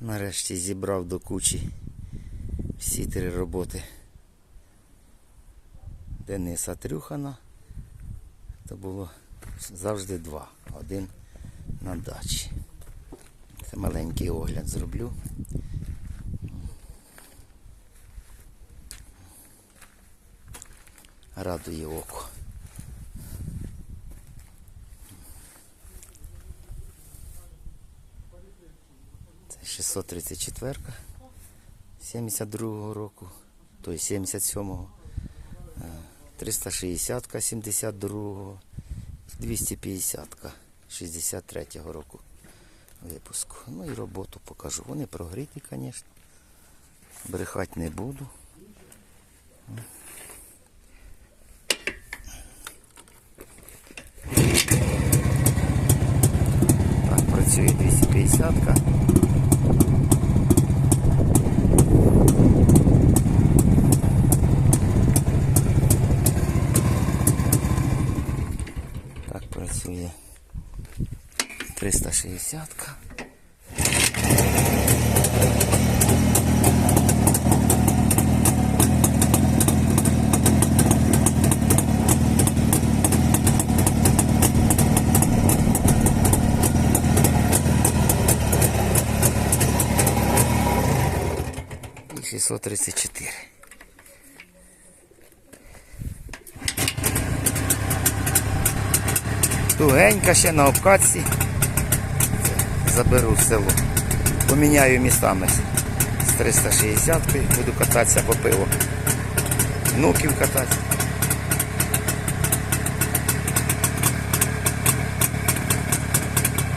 Нарешті зібрав до кучі всі три роботи Дениса Трюхана. То було завжди два. Один на дачі. Це маленький огляд зроблю. Радує око. 634 72 року, той 77-го, е, 360 72-го, 250-ка 63-го року випуску. Ну і роботу покажу. Вони прогріті, звісно. Брехати не буду. Так, працює 250 працює 360 -ка. і 634. Тугенька ще на обкатці. Заберу в село. Поміняю містами з 360 буду кататися по пиво. Внуків катати.